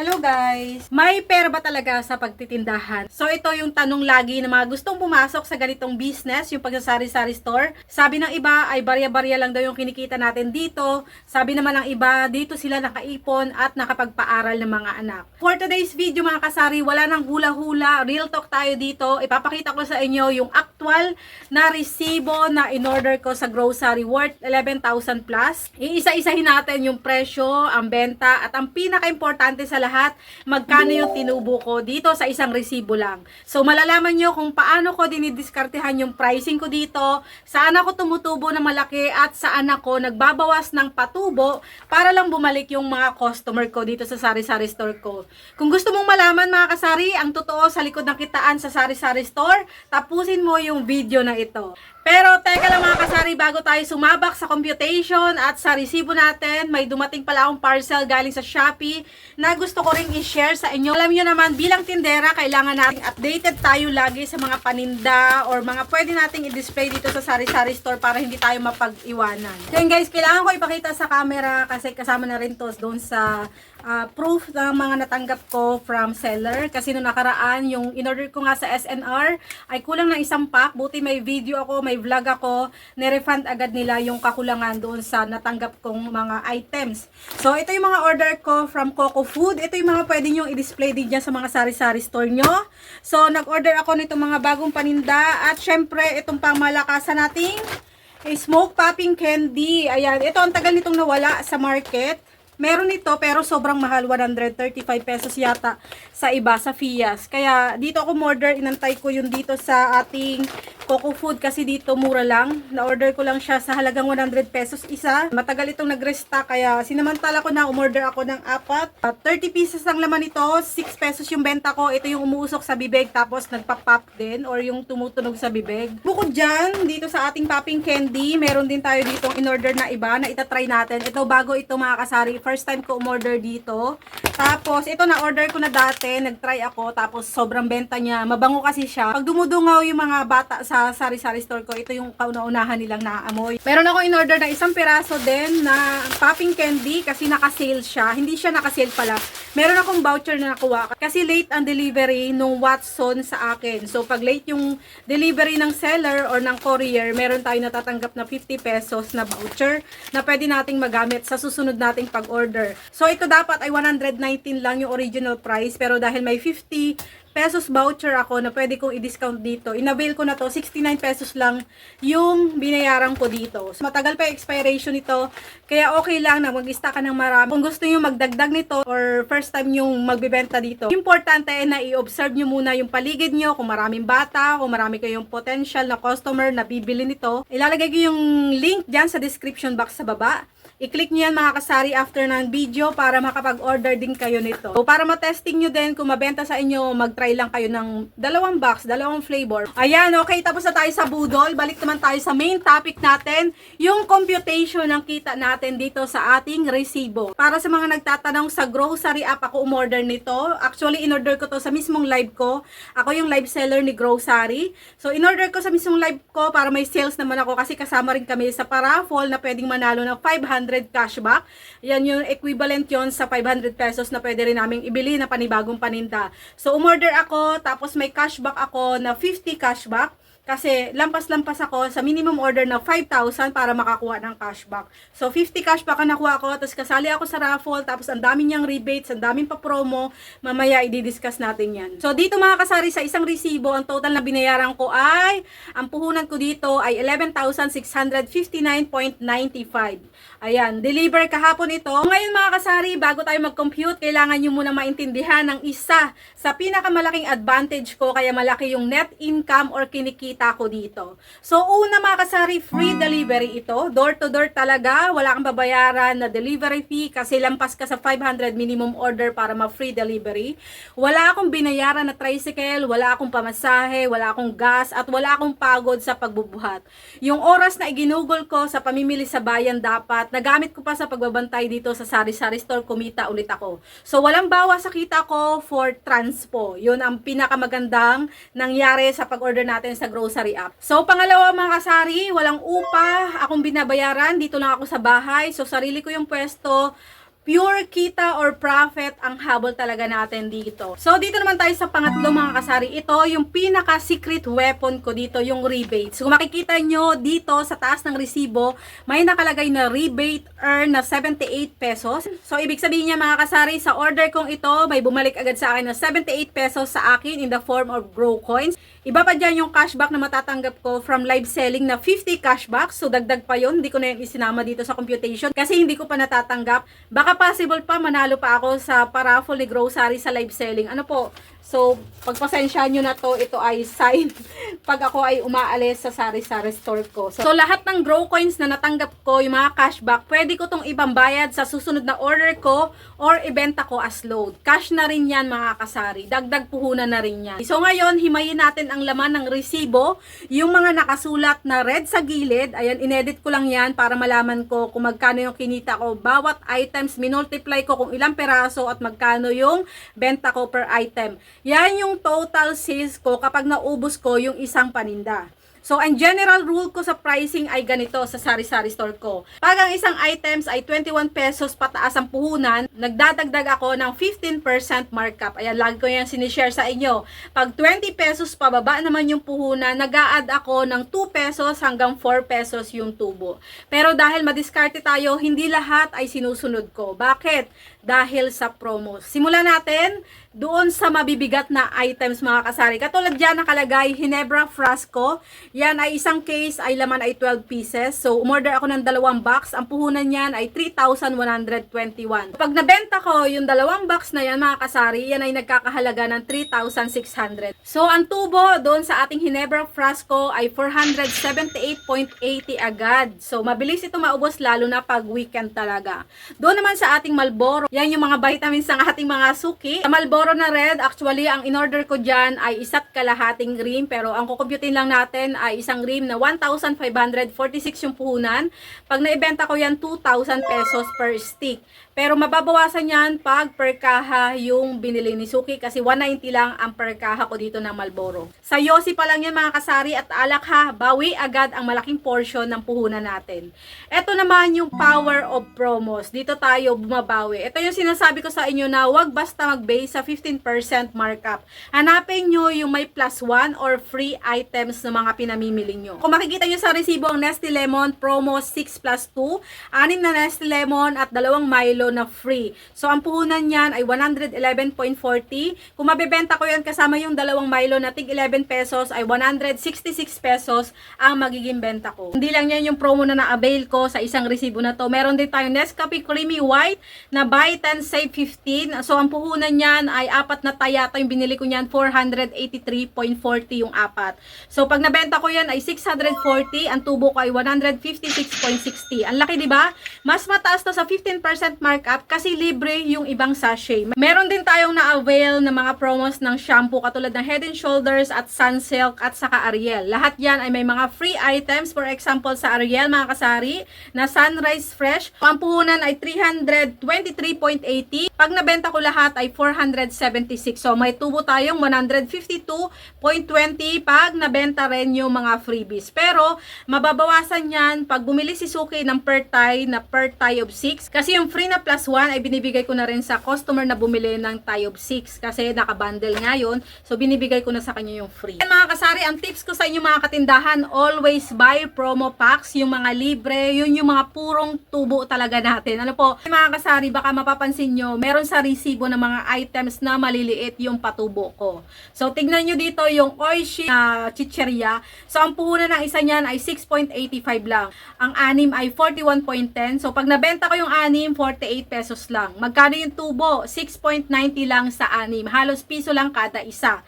Hello guys! May pera ba talaga sa pagtitindahan? So ito yung tanong lagi ng mga gustong pumasok sa ganitong business, yung pagsasari-sari store. Sabi ng iba ay barya-barya lang daw yung kinikita natin dito. Sabi naman ng iba, dito sila nakaipon at nakapagpaaral ng mga anak. For today's video mga kasari, wala nang hula-hula. Real talk tayo dito. Ipapakita ko sa inyo yung actual na resibo na in-order ko sa grocery worth 11,000 plus. Iisa-isahin natin yung presyo, ang benta, at ang pinaka-importante sa lahat, magkano yung tinubo ko dito sa isang resibo lang. So, malalaman nyo kung paano ko dinidiskartehan yung pricing ko dito, saan ako tumutubo na malaki, at saan ako nagbabawas ng patubo para lang bumalik yung mga customer ko dito sa sari-sari store ko. Kung gusto mong malaman mga kasari, ang totoo sa likod ng kitaan sa sari-sari store, tapusin mo yung video na ito. Pero teka lang mga kasari, bago tayo sumabak sa computation at sa resibo natin, may dumating pala akong parcel galing sa Shopee na gusto ko ring i-share sa inyo. Alam nyo naman, bilang tindera, kailangan nating updated tayo lagi sa mga paninda or mga pwede nating i-display dito sa sari-sari store para hindi tayo mapag-iwanan. Then guys, kailangan ko ipakita sa camera kasi kasama na rin to doon sa ah, proof ng mga natanggap ko from seller. Kasi nung nakaraan, yung in-order ko nga sa SNR ay kulang ng isang pack. Buti may video ako, may vlog ako. Nirefund agad nila yung kakulangan doon sa natanggap kong mga items. So, ito yung mga order ko from Coco Food. Ito yung mga pwede nyo i-display din dyan sa mga sari-sari store nyo. So, nag-order ako nitong mga bagong paninda. At syempre, itong pangmalakasan nating smoke popping candy. Ayan, ito ang tagal nitong nawala sa market. Meron ito pero sobrang mahal, 135 pesos yata sa iba, sa Fias. Kaya dito ako order, inantay ko yun dito sa ating Coco Food kasi dito mura lang. Na-order ko lang siya sa halagang 100 pesos isa. Matagal itong nag-restock kaya sinamantala ko na umorder ako ng apat. At 30 pieces ang laman ito, 6 pesos yung benta ko. Ito yung umuusok sa bibig tapos nagpa-pop din or yung tumutunog sa bibig. Bukod dyan, dito sa ating popping candy, meron din tayo ditong in-order na iba na itatry natin. Ito bago ito mga kasari, first time ko umorder dito. Tapos ito na-order ko na dati, nag-try ako tapos sobrang benta niya. Mabango kasi siya. Pag dumudungaw yung mga bata sa sari-sari store ko, ito yung kauna-unahan nilang naamoy. Meron ako in-order na isang piraso din na popping candy kasi naka-sale siya. Hindi siya naka-sale pala. Meron akong voucher na nakuha kasi late ang delivery nung Watson sa akin. So pag late yung delivery ng seller or ng courier, meron tayo natatanggap na 50 pesos na voucher na pwede nating magamit sa susunod nating pag-order. So ito dapat ay 119 lang yung original price pero dahil may 50 pesos voucher ako na pwede kong i-discount dito. Inavail ko na to, 69 pesos lang yung binayaran ko dito. So, matagal pa yung expiration nito, kaya okay lang na mag-stock ka ng marami. Kung gusto nyo magdagdag nito or first time yung magbebenta dito, importante na i-observe nyo muna yung paligid nyo, kung maraming bata, kung marami kayong potential na customer na bibili nito. Ilalagay ko yung link dyan sa description box sa baba. I-click nyo yan mga kasari after ng video para makapag-order din kayo nito. So, para matesting nyo din kung mabenta sa inyo, mag-try lang kayo ng dalawang box, dalawang flavor. Ayan, okay, tapos na tayo sa budol. Balik naman tayo sa main topic natin, yung computation ng kita natin dito sa ating resibo. Para sa mga nagtatanong sa grocery app ako umorder nito. Actually, in-order ko to sa mismong live ko. Ako yung live seller ni grocery. So, in-order ko sa mismong live ko para may sales naman ako kasi kasama rin kami sa paraffle na pwedeng manalo ng 500 cashback. Yan yung equivalent yon sa 500 pesos na pwede rin naming ibili na panibagong paninda. So, umorder ako, tapos may cashback ako na 50 cashback. Kasi lampas-lampas ako sa minimum order na 5,000 para makakuha ng cashback. So, 50 cashback ang nakuha ko, tapos kasali ako sa raffle, tapos ang dami niyang rebates, ang daming pa promo, mamaya i-discuss natin yan. So, dito mga kasari sa isang resibo, ang total na binayaran ko ay, ang puhunan ko dito ay 11,659.95. Ayan, deliver kahapon ito. Ngayon mga kasari, bago tayo mag-compute, kailangan nyo muna maintindihan ng isa sa pinakamalaking advantage ko, kaya malaki yung net income or kinikita ko dito. So, una mga kasari, free delivery ito. Door to door talaga, wala kang babayaran na delivery fee kasi lampas ka sa 500 minimum order para ma-free delivery. Wala akong binayaran na tricycle, wala akong pamasahe, wala akong gas, at wala akong pagod sa pagbubuhat. Yung oras na iginugol ko sa pamimili sa bayan dapat, nagamit ko pa sa pagbabantay dito sa sari-sari store, kumita ulit ako. So, walang bawas sa kita ko for transpo. Yun ang pinakamagandang nangyari sa pag-order natin sa grocery app. So, pangalawa mga kasari, walang upa, akong binabayaran, dito lang ako sa bahay. So, sarili ko yung pwesto, pure kita or profit ang habol talaga natin dito. So, dito naman tayo sa pangatlo mga kasari. Ito, yung pinaka-secret weapon ko dito, yung rebate. So, makikita nyo dito sa taas ng resibo, may nakalagay na rebate earn na 78 pesos. So, ibig sabihin niya mga kasari, sa order kong ito, may bumalik agad sa akin na 78 pesos sa akin in the form of grow coins. Iba pa dyan yung cashback na matatanggap ko from live selling na 50 cashback. So, dagdag pa yon Hindi ko na yung isinama dito sa computation kasi hindi ko pa natatanggap. Baka possible pa manalo pa ako sa paraffle ni grocery sa live selling. Ano po? So, pagpasensya nyo na to, ito ay sign pag ako ay umaalis sa sari-sari store ko. So, so, lahat ng grow coins na natanggap ko, yung mga cashback, pwede ko tong ibang bayad sa susunod na order ko or ibenta ko as load. Cash na rin yan mga kasari. Dagdag puhunan na rin yan. So, ngayon, himayin natin ang laman ng resibo. Yung mga nakasulat na red sa gilid, ayan, inedit ko lang yan para malaman ko kung magkano yung kinita ko. Bawat items, minultiply ko kung ilang peraso at magkano yung benta ko per item. Yan yung total sales ko kapag naubos ko yung isang paninda. So, ang general rule ko sa pricing ay ganito sa sari-sari store ko. Pag ang isang items ay 21 pesos pataas ang puhunan, nagdadagdag ako ng 15% markup. Ayan, lagi ko yan sinishare sa inyo. Pag 20 pesos pababa naman yung puhunan, nag add ako ng 2 pesos hanggang 4 pesos yung tubo. Pero dahil madiskarte tayo, hindi lahat ay sinusunod ko. Bakit? Dahil sa promo. Simulan natin doon sa mabibigat na items mga kasari. Katulad dyan nakalagay, Hinebra Frasco. Yan ay isang case, ay laman ay 12 pieces. So, umorder ako ng dalawang box. Ang puhunan niyan ay 3,121. Pag nabenta ko yung dalawang box na yan mga kasari, yan ay nagkakahalaga ng 3,600. So, ang tubo doon sa ating Hinebra Frasco ay 478.80 agad. So, mabilis ito maubos lalo na pag weekend talaga. Doon naman sa ating Malboro, yan yung mga vitamins ng ating mga suki. Sa Malboro na red, actually, ang in-order ko dyan ay isa't kalahating rim. Pero ang kukumputin lang natin ay isang rim na 1,546 yung puhunan. Pag naibenta ko yan, 2,000 pesos per stick. Pero mababawasan yan pag per kaha yung binili ni Suki kasi 190 lang ang per kaha ko dito ng Malboro. Sa Yossi pa lang yan mga kasari at alak ha, bawi agad ang malaking portion ng puhunan natin. Ito naman yung power of promos. Dito tayo bumabawi. Ito yung sinasabi ko sa inyo na wag basta mag-base sa 15% markup. Hanapin nyo yung may plus 1 or free items na mga pinamimili nyo. Kung makikita nyo sa resibo ang Nestle Lemon promo 6 plus 2, anim na Nestle Lemon at dalawang Milo na free. So, ang puhunan niyan ay 111.40. Kung mabebenta ko yan kasama yung dalawang Milo na tig 11 pesos ay 166 pesos ang magiging benta ko. Hindi lang yan yung promo na na-avail ko sa isang resibo na to. Meron din tayong Nescafe Creamy White na buy 10 save 15. So, ang puhunan niyan ay apat na tayata yung binili ko niyan 483.40 yung apat. So, pag nabenta ko yan ay 640, ang tubo ko ay 156.60. Ang laki, di ba? Mas mataas to sa 15% markup kasi libre yung ibang sachet. Meron din tayong na-avail na mga promos ng shampoo katulad ng Head and Shoulders at Sunsilk at saka Ariel. Lahat yan ay may mga free items. For example, sa Ariel, mga kasari, na Sunrise Fresh. Ang puhunan ay 323.80. Pag nabenta ko lahat ay 476. So, may tubo tayong 152.20 pag nabenta rin yung mga freebies. Pero, mababawasan yan pag bumili si Suki ng per tie na per tie of 6. Kasi yung free na plus 1 ay binibigay ko na rin sa customer na bumili ng tie of 6. Kasi nakabundle nga yun. So, binibigay ko na sa kanya yung free. And mga kasari, ang tips ko sa inyo mga katindahan, always buy promo packs. Yung mga libre, yun yung mga purong tubo talaga natin. Ano po, mga kasari, baka mapapansin nyo, meron sa resibo ng mga items na maliliit yung patubo ko. So, tignan nyo dito yung Oishi na chicheria. So, ang puhunan ng isa niyan ay 6.85 lang. Ang anim ay 41.10. So, pag nabenta ko yung anim, 48 pesos lang. Magkano yung tubo? 6.90 lang sa anim. Halos piso lang kada isa.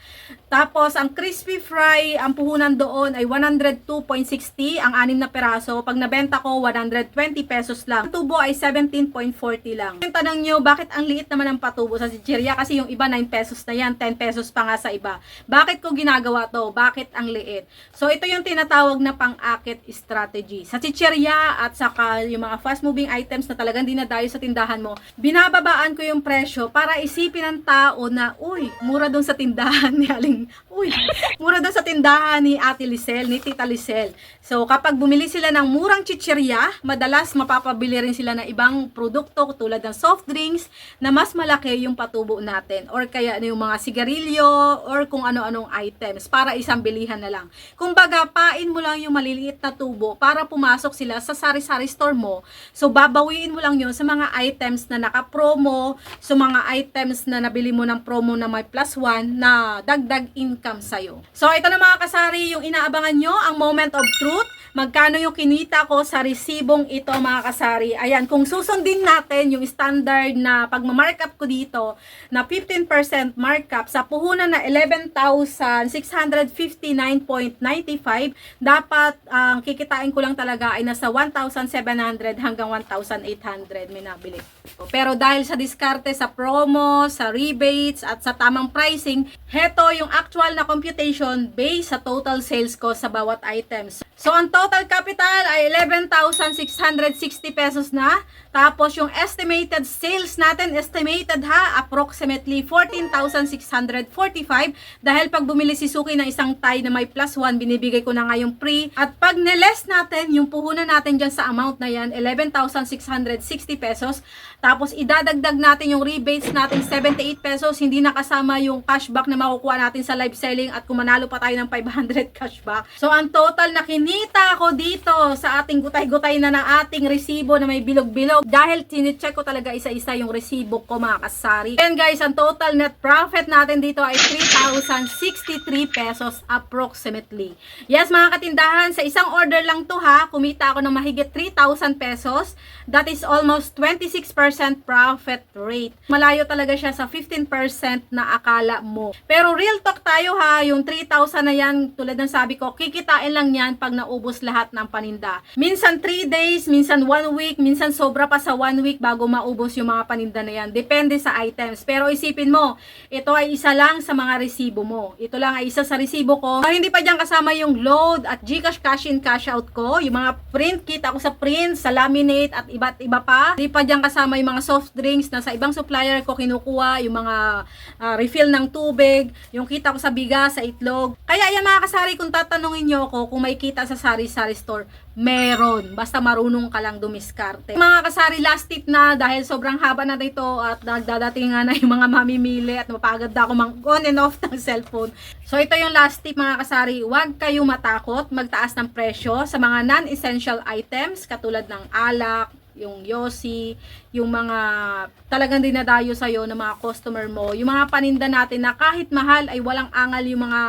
Tapos, ang crispy fry, ang puhunan doon ay 102.60 ang anim na peraso. Pag nabenta ko, 120 pesos lang. Ang tubo ay 17.40 lang. Yung tanong nyo, bakit ang liit naman ang patubo sa chicheria? Kasi yung iba 9 pesos na yan, 10 pesos pa nga sa iba. Bakit ko ginagawa to? Bakit ang liit? So, ito yung tinatawag na pang-akit strategy. Sa chicherya at saka yung mga fast-moving items na talagang dinadayo sa tindahan mo, binababaan ko yung presyo para isipin ng tao na, uy, mura doon sa tindahan ni Aling, uy, mura doon sa tindahan ni Ate Lisel, ni Tita Lisel. So, kapag bumili sila ng murang chicherya, madalas mapapabili rin sila ng ibang produkto tulad ng soft drinks na mas malaki yung patubo natin or kaya ano yung mga sigarilyo or kung ano-anong items para isang bilihan na lang. Kumbaga, pain mo lang yung maliliit na tubo para pumasok sila sa sari-sari store mo. So, babawiin mo lang yun sa mga items na naka-promo, sa mga items na nabili mo ng promo na may plus one na dagdag income sa'yo. So, ito na mga kasari, yung inaabangan nyo, ang moment of truth. Magkano yung kinita ko sa resibong ito mga kasari. Ayan, kung susundin natin yung standard na pagmamarkup ko dito na 15% markup sa puhunan na 11,659.95, dapat ang kikitain ko lang talaga ay nasa 1,700 hanggang 1,800 may nabili. Pero dahil sa diskarte, sa promo, sa rebates, at sa tamang pricing, heto yung actual na computation based sa total sales ko sa bawat items. So, ang total capital ay 11,660 pesos na. Tapos, yung estimated sales natin, estimated ha, approximately 14,645. Dahil pag bumili si Suki ng isang tie na may plus 1, binibigay ko na nga yung free. At pag niles natin, yung puhunan natin dyan sa amount na yan, 11,660 pesos. Tapos, idadagdag natin yung rebates natin 78 pesos. Hindi nakasama yung cashback na makukuha natin sa live selling at kung manalo pa tayo ng 500 cashback. So, ang total na kinita ko dito sa ating gutay-gutay na ng ating resibo na may bilog-bilog dahil tinicheck ko talaga isa-isa yung resibo ko mga kasari. And guys, ang total net profit natin dito ay 3,063 pesos approximately. Yes mga katindahan, sa isang order lang to ha, kumita ako ng mahigit 3,000 pesos. That is almost 26% profit rate. Malayo talaga siya sa 15% na akala mo. Pero real talk tayo ha, yung 3,000 na yan, tulad ng sabi ko, kikitain lang yan pag naubos lahat ng paninda. Minsan 3 days, minsan 1 week, minsan sobra pa sa 1 week bago maubos yung mga paninda na yan. Depende sa items. Pero isipin mo, ito ay isa lang sa mga resibo mo. Ito lang ay isa sa resibo ko. Ah, hindi pa dyan kasama yung load at Gcash cash in cash out ko. Yung mga print kit ako sa print, sa laminate at iba't iba pa. Hindi pa dyan kasama yung mga soft drinks na sa ibang supplier ko kinukuha, yung mga ah, refill ng tubig, yung kita ko sa bigas, sa itlog. Kaya yan mga kasari, kung tatanungin nyo ako kung may kita sa sari-sari store, meron. Basta marunong ka lang dumiskarte. Mga kasari, last tip na dahil sobrang haba na dito at nagdadating nga na yung mga mamimili at mapagod na ako mang on and off ng cellphone. So ito yung last tip mga kasari, huwag kayong matakot magtaas ng presyo sa mga non-essential items katulad ng alak, yung yosi, yung mga talagang dinadayo sa'yo ng mga customer mo, yung mga paninda natin na kahit mahal ay walang angal yung mga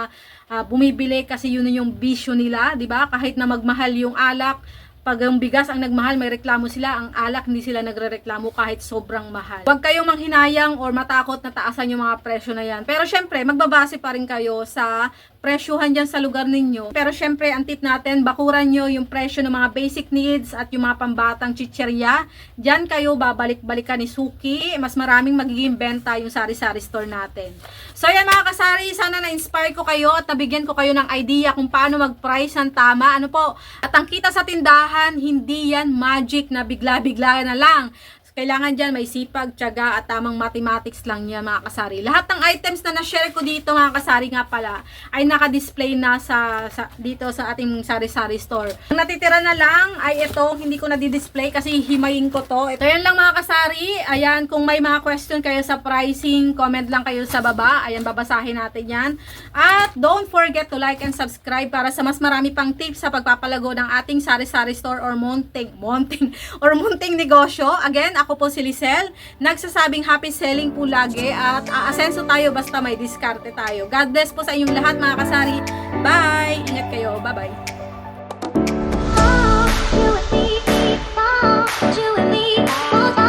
ah, bumibili kasi yun yung bisyo nila, di ba? Kahit na magmahal yung alak, pag ang bigas ang nagmahal, may reklamo sila, ang alak hindi sila nagrereklamo kahit sobrang mahal. Huwag kayong manghinayang or matakot na taasan yung mga presyo na yan. Pero syempre, magbabase pa rin kayo sa presyuhan dyan sa lugar ninyo. Pero syempre, ang tip natin, bakuran nyo yung presyo ng mga basic needs at yung mga pambatang chicherya. Dyan kayo babalik-balikan ni Suki. Mas maraming magiging benta yung sari-sari store natin. So yan mga kasari, sana na-inspire ko kayo at nabigyan ko kayo ng idea kung paano mag-price ng tama. Ano po? At ang kita sa tindahan, hindi yan magic na bigla-bigla na lang. Kailangan dyan may sipag, tiyaga at tamang mathematics lang niya mga kasari. Lahat ng items na na-share ko dito mga kasari nga pala ay naka-display na sa, sa dito sa ating sari-sari store. Ang natitira na lang ay ito, hindi ko na-display kasi himayin ko to. Ito yan lang mga kasari. Ayan, kung may mga question kayo sa pricing, comment lang kayo sa baba. Ayan, babasahin natin yan. At don't forget to like and subscribe para sa mas marami pang tips sa pagpapalago ng ating sari-sari store or monting, monting, or munting negosyo. Again, ako po si Lisel. Nagsasabing happy selling po lagi at aasenso tayo basta may diskarte tayo. God bless po sa inyong lahat mga kasari. Bye! Ingat kayo. Bye-bye. Oh, you and me, oh, you and me,